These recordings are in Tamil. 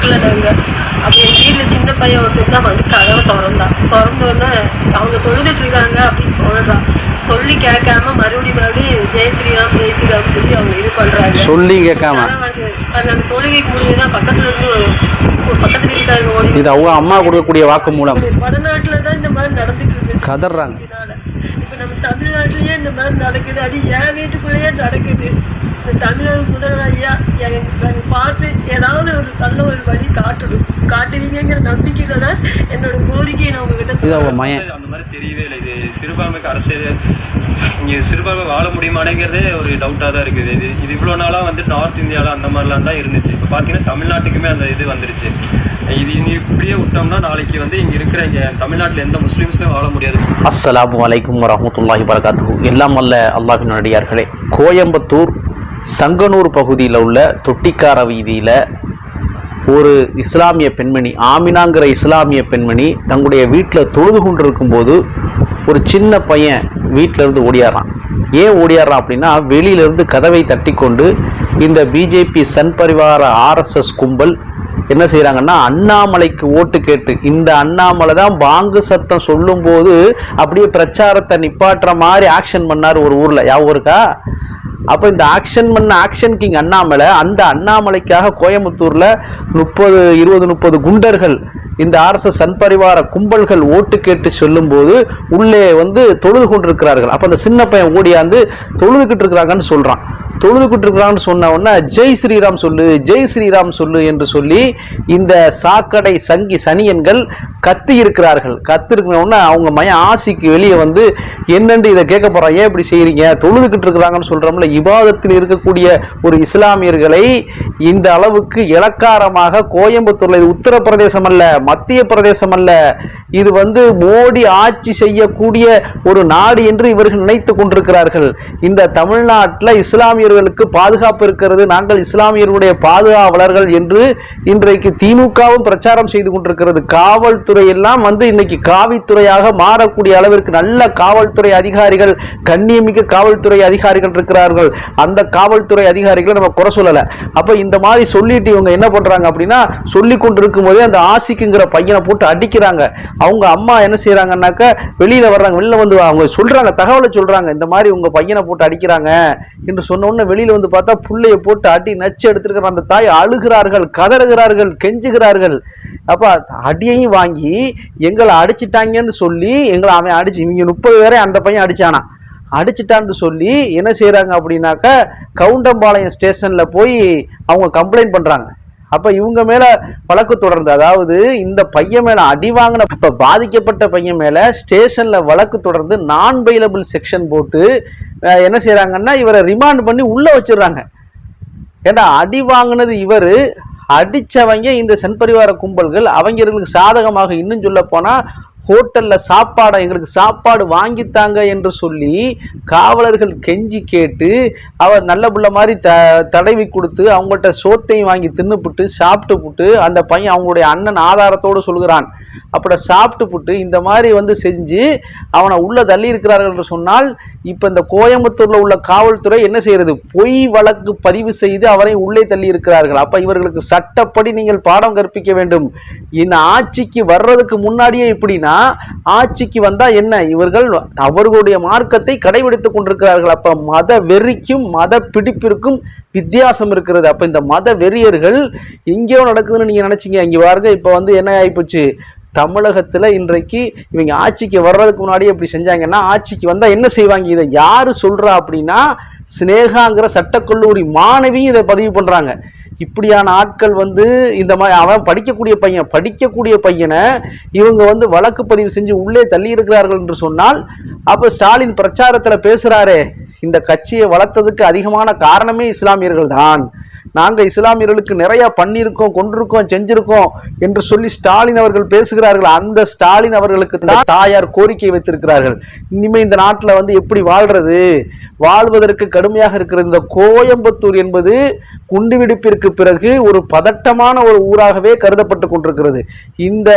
பார்க்கல நாங்க அப்ப எங்க வீட்டுல சின்ன பையன் ஒருத்தன் தான் வந்து கதவை திறந்தான் திறந்தோடனே அவங்க தொழுதுட்டு இருக்காங்க அப்படின்னு சொல்றான் சொல்லி கேட்காம மறுபடியும் மறுபடியும் ஜெய் ஸ்ரீராம் ஜெய் ஸ்ரீராம் சொல்லி அவங்க இது பண்றாங்க. சொல்லி கேட்காம? அந்த தொழுகைக்கு முடிஞ்சுதான் பக்கத்துல இருந்து ஒரு பக்கத்து வீட்டுக்காரங்க ஓடி இது அவங்க அம்மா கொடுக்கக்கூடிய வாக்கு மூலம். வடநாட்டுல தான் இந்த மாதிரி நடந்துட்டு இருக்கு கதறாங்க நம்ம தமிழ்நாட்டிலேயே இந்த மாதிரி நடக்குது. அது என் வீட்டுக்குள்ளேயே நடக்குது. இந்த தமிழக முதல்வர் ஐயா எனக்கு பார்த்து ஏதாவது ஒரு நல்ல ஒரு வழி காட்டணும். காட்டுவீங்கிற நம்பிக்கையில தான் என்னோட கோரிக்கையை நான் உங்ககிட்ட இது அவங்க மயன். அந்த மாதிரி தெரியவே இல்லை. இது சிறுபான்மைக்கு அரசியல் இங்க சிறுபான்மை வாழ முடியுமானேங்கிறதே ஒரு டவுட்டா தான் இருக்குது. இது இது இவ்வளவு நாளா வந்து நார்த் இந்தியால அந்த மாதிரிலாம் தான் இருந்துச்சு. இப்ப பாத்தீங்கன்னா தமிழ்நாட்டுக்குமே அந்த இது வந்துருச்சு. இது இனி இப்படியே விட்டோம்னா நாளைக்கு வந்து இங்க இருக்கிற இங்க தமிழ்நாட்டுல எந்த முஸ்லீம்ஸுமே வாழ முடியாது. அஸ்ஸலாமு அலைக்கும் வரமத்துல்லாஹி வரகாத்துஹு எல்லாம் அல்ல அல்லாஹின் அடியார்களே. கோயம்புத்தூர் சங்கனூர் பகுதியில் உள்ள தொட்டிக்கார வீதியில் ஒரு இஸ்லாமிய பெண்மணி ஆமினாங்கிற இஸ்லாமிய பெண்மணி தங்களுடைய வீட்டில் தொழுது கொண்டிருக்கும் போது ஒரு சின்ன பையன் வீட்டிலேருந்து ஓடியாடுறான். ஏன் ஓடியாடுறான் அப்படின்னா வெளியிலிருந்து கதவை தட்டி கொண்டு இந்த பிஜேபி சன் பரிவார ஆர்எஸ்எஸ் கும்பல் என்ன செய்கிறாங்கன்னா அண்ணாமலைக்கு ஓட்டு கேட்டு இந்த அண்ணாமலை தான் பாங்கு சத்தம் சொல்லும்போது அப்படியே பிரச்சாரத்தை நிப்பாட்டுற மாதிரி ஆக்ஷன் பண்ணார் ஒரு ஊரில். யாவும் இருக்கா அப்போ இந்த ஆக்ஷன் பண்ண ஆக்ஷன் கிங் அண்ணாமலை அந்த அண்ணாமலைக்காக கோயம்புத்தூரில் முப்பது இருபது முப்பது குண்டர்கள் இந்த ஆர்எஸ்எஸ் சன் பரிவார கும்பல்கள் ஓட்டு கேட்டு சொல்லும்போது உள்ளே வந்து தொழுது கொண்டிருக்கிறார்கள். அப்போ அந்த சின்ன பையன் ஓடியாந்து தொழுதுகிட்டு இருக்கிறாங்கன்னு சொல்கிறான் தொழுதுகிட்டு இருக்கிறான்னு சொன்ன உடனே ஜெய் ஸ்ரீராம் சொல்லு ஜெய் ஸ்ரீராம் சொல்லு என்று சொல்லி இந்த சாக்கடை சங்கி சனியன்கள் கத்தி இருக்கிறார்கள். கத்து இருக்கிறவொன்னே அவங்க மய ஆசிக்கு வெளியே வந்து என்னென்று இதை கேட்க போறாங்க ஏன் இப்படி செய்கிறீங்க தொழுதுகிட்டு இருக்கிறாங்கன்னு சொல்றோம்ல இபாதத்தில் இருக்கக்கூடிய ஒரு இஸ்லாமியர்களை இந்த அளவுக்கு இலக்காரமாக கோயம்புத்தூர்ல இது உத்தரப்பிரதேசம் அல்ல மத்திய பிரதேசம் அல்ல இது வந்து மோடி ஆட்சி செய்யக்கூடிய ஒரு நாடு என்று இவர்கள் நினைத்து கொண்டிருக்கிறார்கள். இந்த தமிழ்நாட்டில் இஸ்லாமிய இஸ்லாமியர்களுக்கு பாதுகாப்பு இருக்கிறது. நாங்கள் இஸ்லாமியர்களுடைய பாதுகாவலர்கள் என்று இன்றைக்கு திமுகவும் பிரச்சாரம் செய்து கொண்டிருக்கிறது. காவல்துறை எல்லாம் வந்து இன்னைக்கு காவித்துறையாக மாறக்கூடிய அளவிற்கு நல்ல காவல்துறை அதிகாரிகள் கண்ணியமிக்க காவல்துறை அதிகாரிகள் இருக்கிறார்கள். அந்த காவல்துறை அதிகாரிகளை நம்ம குறை சொல்லலை. அப்போ இந்த மாதிரி சொல்லிட்டு இவங்க என்ன பண்ணுறாங்க அப்படின்னா சொல்லி கொண்டிருக்கும் போதே அந்த ஆசிக்குங்கிற பையனை போட்டு அடிக்கிறாங்க. அவங்க அம்மா என்ன செய்யறாங்கன்னாக்க வெளியில் வர்றாங்க. வெளியில் வந்து அவங்க சொல்கிறாங்க தகவலை சொல்கிறாங்க இந்த மாதிரி உங்கள் பையனை போட்டு அடிக்கிறாங்க என்று சொன்ன உடனே வெளியில வந்து பார்த்தா புள்ளைய போட்டு அடி நச்சு எடுத்துருக்கிற அந்த தாய் அழுகிறார்கள் கதறுகிறார்கள் கெஞ்சுகிறார்கள். அப்ப அடியையும் வாங்கி எங்களை அடிச்சிட்டாங்கன்னு சொல்லி எங்களை அவன் அடிச்சு இவங்க முப்பது பேரை அந்த பையன் அடிச்சானா? அடிச்சிட்டான்னு சொல்லி என்ன செய்கிறாங்க அப்படின்னாக்க கவுண்டம்பாளையம் ஸ்டேஷன்ல போய் அவங்க கம்ப்ளைண்ட் பண்றாங்க. அப்ப இவங்க மேல வழக்கு தொடர்ந்து அதாவது இந்த பையன் மேல அடி வாங்கின இப்ப பாதிக்கப்பட்ட பையன் மேல ஸ்டேஷன்ல வழக்கு தொடர்ந்து நான் பெயிலபிள் செக்ஷன் போட்டு என்ன செய்யறாங்கன்னா இவரை ரிமாண்ட் பண்ணி உள்ள வச்சிடுறாங்க. ஏன்னா அடி வாங்கினது இவர் அடிச்சவங்க இந்த சென்பரிவார கும்பல்கள் அவங்களுக்கு சாதகமாக இன்னும் சொல்ல போனா ஹோட்டலில் சாப்பாடை எங்களுக்கு சாப்பாடு வாங்கித்தாங்க என்று சொல்லி காவலர்கள் கெஞ்சி கேட்டு அவர் நல்ல புள்ள மாதிரி த தடவி கொடுத்து அவங்கள்ட்ட சோத்தையும் வாங்கி தின்னுப்புட்டு சாப்பிட்டு புட்டு அந்த பையன் அவங்களுடைய அண்ணன் ஆதாரத்தோடு சொல்கிறான். அப்படி சாப்பிட்டு புட்டு இந்த மாதிரி வந்து செஞ்சு அவனை உள்ளே தள்ளி இருக்கிறார்கள் என்று சொன்னால் இப்போ இந்த கோயம்புத்தூரில் உள்ள காவல்துறை என்ன செய்கிறது பொய் வழக்கு பதிவு செய்து அவரை உள்ளே தள்ளி இருக்கிறார்கள். அப்போ இவர்களுக்கு சட்டப்படி நீங்கள் பாடம் கற்பிக்க வேண்டும். இந்த ஆட்சிக்கு வர்றதுக்கு முன்னாடியே இப்படின்னா ஆட்சிக்கு வந்தா என்ன? இவர்கள் அவர்களுடைய மார்க்கத்தை கடைபிடித்துக் கொண்டிருக்கிறார்கள். அப்ப மத வெறிக்கும் மத பிடிப்பிற்கும் வித்தியாசம் இருக்கிறது. அப்ப இந்த மத வெறியர்கள் எங்கேயோ நடக்குதுன்னு நீங்க நினைச்சீங்க. இங்க பாருங்க இப்ப வந்து என்ன ஆயிப்போச்சு? தமிழகத்துல இன்றைக்கு இவங்க ஆட்சிக்கு வர்றதுக்கு முன்னாடி இப்படி செஞ்சாங்கன்னா ஆட்சிக்கு வந்தா என்ன செய்வாங்க? இதை யாரு சொல்றா அப்படின்னா சினேகாங்கிற சட்டக்கல்லூரி மாணவியும் இதை பதிவு பண்றாங்க. இப்படியான ஆட்கள் வந்து இந்த மாதிரி அவன் படிக்கக்கூடிய பையன் படிக்கக்கூடிய பையனை இவங்க வந்து வழக்கு பதிவு செஞ்சு உள்ளே தள்ளி இருக்கிறார்கள் என்று சொன்னால் அப்போ ஸ்டாலின் பிரச்சாரத்தில் பேசுகிறாரே இந்த கட்சியை வளர்த்ததுக்கு அதிகமான காரணமே இஸ்லாமியர்கள் தான் நாங்கள் இஸ்லாமியர்களுக்கு நிறைய பண்ணியிருக்கோம் கொண்டிருக்கோம் செஞ்சிருக்கோம் என்று சொல்லி ஸ்டாலின் அவர்கள் பேசுகிறார்கள். அந்த ஸ்டாலின் அவர்களுக்கு தான் தாயார் கோரிக்கை வைத்திருக்கிறார்கள். இனிமே இந்த நாட்டில் வந்து எப்படி வாழ்றது? வாழ்வதற்கு கடுமையாக இருக்கிற இந்த கோயம்புத்தூர் என்பது குண்டுவெடிப்பிற்கு பிறகு ஒரு பதட்டமான ஒரு ஊராகவே கருதப்பட்டு கொண்டிருக்கிறது. இந்த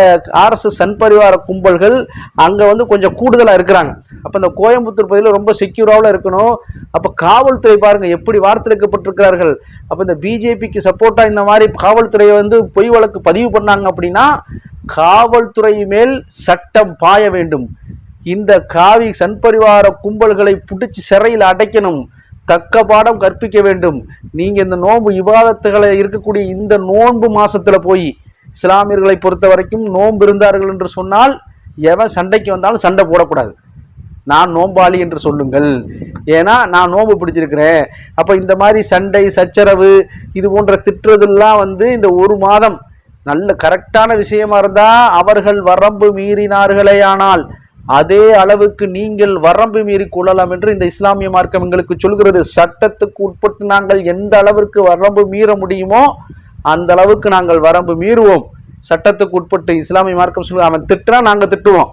ஆர்எஸ்எஸ் சன் பரிவார கும்பல்கள் அங்கே வந்து கொஞ்சம் கூடுதலாக இருக்கிறாங்க. அப்போ இந்த கோயம்புத்தூர் பகுதியில் ரொம்ப செக்யூராவில் இருக்கணும். அப்போ காவல்துறை பாருங்கள் எப்படி வார்த்தெடுக்கப்பட்டிருக்கிறார்கள். அப்போ இந்த பிஜேபிக்கு சப்போர்ட்டாக இந்த மாதிரி காவல்துறையை வந்து பொய் வழக்கு பதிவு பண்ணாங்க அப்படின்னா காவல்துறை மேல் சட்டம் பாய வேண்டும். இந்த காவி சன்பரிவார கும்பல்களை பிடிச்சி சிறையில் அடைக்கணும். தக்க பாடம் கற்பிக்க வேண்டும். நீங்கள் இந்த நோன்பு விவாதத்துகளை இருக்கக்கூடிய இந்த நோன்பு மாதத்தில் போய் இஸ்லாமியர்களை பொறுத்த வரைக்கும் நோன்பு இருந்தார்கள் என்று சொன்னால் எவன் சண்டைக்கு வந்தாலும் சண்டை போடக்கூடாது. நான் நோம்பாளி என்று சொல்லுங்கள். ஏன்னா நான் நோம்பு பிடிச்சிருக்கிறேன். அப்போ இந்த மாதிரி சண்டை சச்சரவு இது போன்ற திட்டுறதெல்லாம் வந்து இந்த ஒரு மாதம் நல்ல கரெக்டான விஷயமா இருந்தா அவர்கள் வரம்பு மீறினார்களே ஆனால் அதே அளவுக்கு நீங்கள் வரம்பு மீறி கொள்ளலாம் என்று இந்த இஸ்லாமிய மார்க்கம் எங்களுக்கு சொல்கிறது. சட்டத்துக்கு உட்பட்டு நாங்கள் எந்த அளவிற்கு வரம்பு மீற முடியுமோ அந்த அளவுக்கு நாங்கள் வரம்பு மீறுவோம். சட்டத்துக்கு உட்பட்டு இஸ்லாமிய மார்க்கம் சொல்லுவோம் அவன் திட்டுறான் நாங்கள் திட்டுவோம்.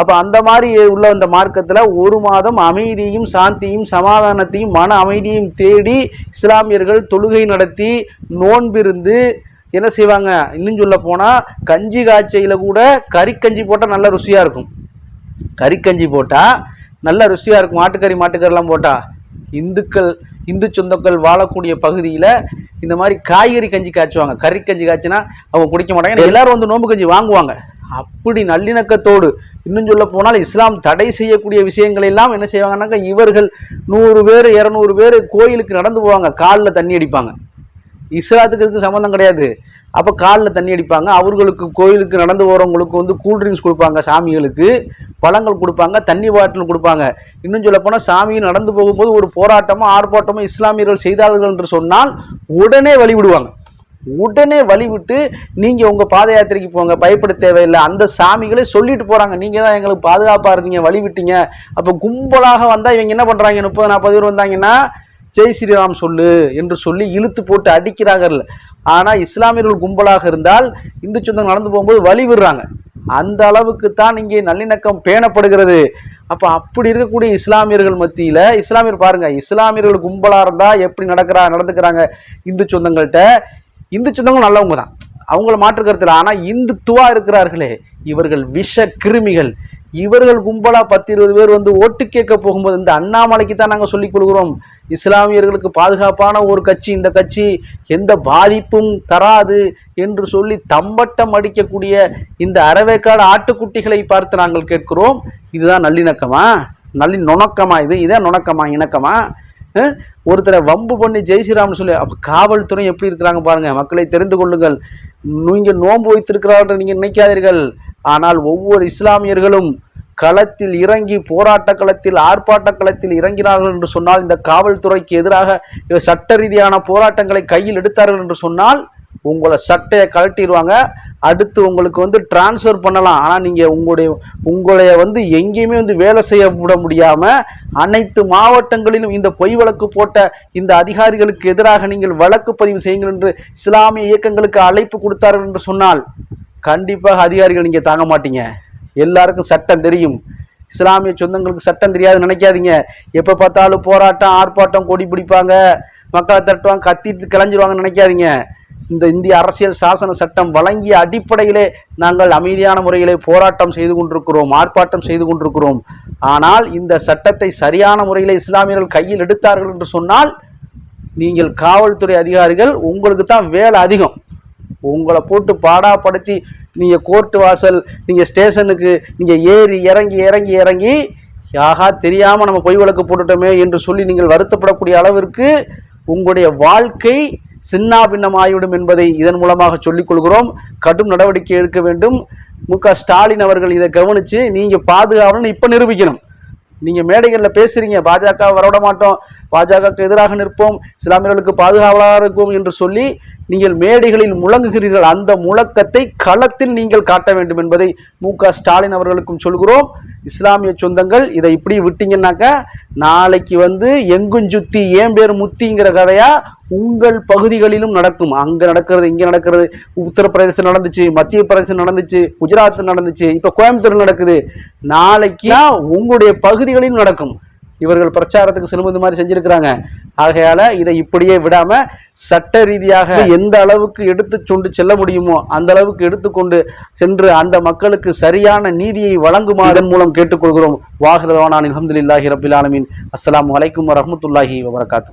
அப்போ அந்த மாதிரி உள்ள இந்த மார்க்கத்தில் ஒரு மாதம் அமைதியும் சாந்தியும் சமாதானத்தையும் மன அமைதியும் தேடி இஸ்லாமியர்கள் தொழுகை நடத்தி நோன்பிருந்து என்ன செய்வாங்க? இன்னும் சொல்ல போனால் கஞ்சி காய்ச்சையில் கூட கறிக்கஞ்சி போட்டால் நல்ல ருசியாக இருக்கும். கறிக்கஞ்சி போட்டால் நல்ல ருசியாக இருக்கும். மாட்டுக்கறி மாட்டுக்கறிலாம் போட்டால் இந்துக்கள் இந்து சொந்தக்கள் வாழக்கூடிய பகுதியில் இந்த மாதிரி காய்கறி கஞ்சி காய்ச்சுவாங்க. கறி கஞ்சி காய்ச்சினா அவங்க குடிக்க மாட்டாங்க. எல்லாரும் வந்து நோம்பு கஞ்சி வாங்குவாங்க. அப்படி நல்லிணக்கத்தோடு இன்னும் சொல்ல போனால் இஸ்லாம் தடை செய்யக்கூடிய விஷயங்கள் எல்லாம் என்ன செய்வாங்கன்னாக்கா இவர்கள் நூறு பேர் இரநூறு பேர் கோயிலுக்கு நடந்து போவாங்க. காலில் தண்ணி அடிப்பாங்க. இஸ்லாத்துக்கு இதுக்கு சம்மந்தம் கிடையாது. அப்போ காலில் தண்ணி அடிப்பாங்க. அவர்களுக்கு கோயிலுக்கு நடந்து போகிறவங்களுக்கு வந்து கூல்ட்ரிங்க்ஸ் கொடுப்பாங்க சாமிகளுக்கு. பழங்கள் கொடுப்பாங்க தண்ணி பாட்டில் கொடுப்பாங்க. இன்னும் சொல்லப்போனால் சாமியும் சாமி நடந்து போகும்போது ஒரு போராட்டமோ ஆர்ப்பாட்டமோ இஸ்லாமியர்கள் செய்தார்கள் என்று சொன்னால் உடனே வழிவிடுவாங்க. உடனே வழிவிட்டு நீங்கள் உங்கள் பாத யாத்திரைக்கு போங்க. பயப்பட தேவையில்லை. அந்த சாமிகளே சொல்லிட்டு போகிறாங்க நீங்கள் தான் எங்களுக்கு பாதுகாப்பாக இருந்தீங்க வழி விட்டீங்க அப்போ கும்பலாக வந்தால் இவங்க என்ன பண்ணுறாங்க முப்பது நாற்பது பேர் வந்தாங்கன்னா ஜெய் ஸ்ரீராம் சொல்லு என்று சொல்லி இழுத்து போட்டு அடிக்கிறார்கள் ஆனால் இஸ்லாமியர்கள் கும்பலாக இருந்தால் இந்து சொந்தம் நடந்து போகும்போது வழி விடுறாங்க அந்த அளவுக்கு தான் இங்கே நல்லிணக்கம் பேணப்படுகிறது. அப்போ அப்படி இருக்கக்கூடிய இஸ்லாமியர்கள் மத்தியில் இஸ்லாமியர் பாருங்க இஸ்லாமியர்கள் கும்பலாக இருந்தால் எப்படி நடக்கிறா நடந்துக்கிறாங்க இந்து சொந்தங்கள்கிட்ட இந்து சொந்தங்களும் நல்லவங்க தான். அவங்கள மாற்று கருத்தில் ஆனால் இந்துத்துவா இருக்கிறார்களே இவர்கள் விஷ கிருமிகள். இவர்கள் கும்பலாக பத்து இருபது பேர் வந்து ஓட்டு கேட்க போகும்போது இந்த அண்ணாமலைக்கு தான் நாங்கள் சொல்லிக் கொடுக்குறோம். இஸ்லாமியர்களுக்கு பாதுகாப்பான ஒரு கட்சி இந்த கட்சி எந்த பாதிப்பும் தராது என்று சொல்லி தம்பட்டம் அடிக்கக்கூடிய இந்த அறவேக்காடு ஆட்டுக்குட்டிகளை பார்த்து நாங்கள் கேட்கிறோம். இதுதான் நல்லிணக்கமா? நல்லி நுணக்கமா இது? இதான் நுணக்கமா இணக்கமா? ஒருத்தரை வம்பு பண்ணி ஜெய் ஸ்ரீராம்னு சொல்லி அப்போ காவல்துறை எப்படி இருக்கிறாங்க பாருங்க மக்களை தெரிந்து கொள்ளுங்கள். நீங்கள் நோன்பு வைத்திருக்கிறார்கள் நீங்கள் நினைக்காதீர்கள். ஆனால் ஒவ்வொரு இஸ்லாமியர்களும் களத்தில் இறங்கி போராட்ட களத்தில் ஆர்ப்பாட்ட களத்தில் இறங்கினார்கள் என்று சொன்னால் இந்த காவல்துறைக்கு எதிராக சட்ட ரீதியான போராட்டங்களை கையில் எடுத்தார்கள் என்று சொன்னால் உங்களை சட்டையை கழட்டிடுவாங்க. அடுத்து உங்களுக்கு வந்து டிரான்ஸ்ஃபர் பண்ணலாம். ஆனால் நீங்கள் உங்களுடைய உங்களைய வந்து எங்கேயுமே வந்து வேலை செய்ய விட முடியாமல் அனைத்து மாவட்டங்களிலும் இந்த பொய் வழக்கு போட்ட இந்த அதிகாரிகளுக்கு எதிராக நீங்கள் வழக்கு பதிவு செய்யுங்கள் என்று இஸ்லாமிய இயக்கங்களுக்கு அழைப்பு கொடுத்தார்கள் என்று சொன்னால் கண்டிப்பாக அதிகாரிகள் நீங்கள் தாங்க மாட்டீங்க. எல்லாருக்கும் சட்டம் தெரியும். இஸ்லாமிய சொந்தங்களுக்கு சட்டம் தெரியாது நினைக்காதீங்க. எப்போ பார்த்தாலும் போராட்டம் ஆர்ப்பாட்டம் கொடி பிடிப்பாங்க. மக்களை தட்டுவாங்க கத்திட்டு கிளஞ்சிருவாங்கன்னு நினைக்காதீங்க. இந்த இந்திய அரசியல் சாசன சட்டம் வழங்கிய அடிப்படையிலே நாங்கள் அமைதியான முறையிலே போராட்டம் செய்து கொண்டிருக்கிறோம் ஆர்ப்பாட்டம் செய்து கொண்டிருக்கிறோம். ஆனால் இந்த சட்டத்தை சரியான முறையில் இஸ்லாமியர்கள் கையில் எடுத்தார்கள் என்று சொன்னால் நீங்கள் காவல்துறை அதிகாரிகள் உங்களுக்கு தான் வேலை அதிகம். உங்களை போட்டு பாடாப்படுத்தி நீங்கள் கோர்ட்டு வாசல் நீங்கள் ஸ்டேஷனுக்கு நீங்கள் ஏறி இறங்கி இறங்கி இறங்கி யாகா தெரியாமல் நம்ம பொய் வழக்கு போட்டுட்டோமே என்று சொல்லி நீங்கள் வருத்தப்படக்கூடிய அளவிற்கு உங்களுடைய வாழ்க்கை சின்னா பின்னமாகிவிடும் என்பதை இதன் மூலமாக சொல்லிக் கொள்கிறோம். கடும் நடவடிக்கை எடுக்க வேண்டும். மு க ஸ்டாலின் அவர்கள் இதை கவனித்து நீங்கள் பாதுகாவலன்னு இப்போ நிரூபிக்கணும். நீங்கள் மேடைகளில் பேசுகிறீங்க பாஜக வரவிட மாட்டோம். பாஜகவுக்கு எதிராக நிற்போம். இஸ்லாமியர்களுக்கு பாதுகாவலாக இருக்கும் என்று சொல்லி நீங்கள் மேடைகளில் முழங்குகிறீர்கள். அந்த முழக்கத்தை களத்தில் நீங்கள் காட்ட வேண்டும் என்பதை மு க ஸ்டாலின் அவர்களுக்கும் சொல்கிறோம். இஸ்லாமிய சொந்தங்கள் இதை இப்படி விட்டீங்கன்னாக்கா நாளைக்கு வந்து எங்கும் சுத்தி ஏன் பேர் முத்திங்கிற கதையாக உங்கள் பகுதிகளிலும் நடக்கும். அங்க நடக்கிறது இங்க நடக்கிறது. உத்தரப்பிரதேசம் நடந்துச்சு மத்திய பிரதேசம் நடந்துச்சு குஜராத் நடந்துச்சு இப்ப கோயம்புத்தூர் நடக்குது. நாளைக்கு உங்களுடைய பகுதிகளிலும் நடக்கும். இவர்கள் பிரச்சாரத்துக்கு செல்வது மாதிரி செஞ்சிருக்கிறாங்க. ஆகையால இதை இப்படியே விடாம சட்ட ரீதியாக எந்த அளவுக்கு எடுத்து கொண்டு செல்ல முடியுமோ அந்த அளவுக்கு எடுத்துக்கொண்டு சென்று அந்த மக்களுக்கு சரியான நீதியை வழங்குமாறு மூலம் கேட்டுக்கொள்கிறோம். வாஹிரவானான் அலமதுல்லாஹி ரபில் ஆலமீன். அஸ்ஸலாமு அலைக்கும் வரஹ்மத்துல்லாஹி வபரகாத்து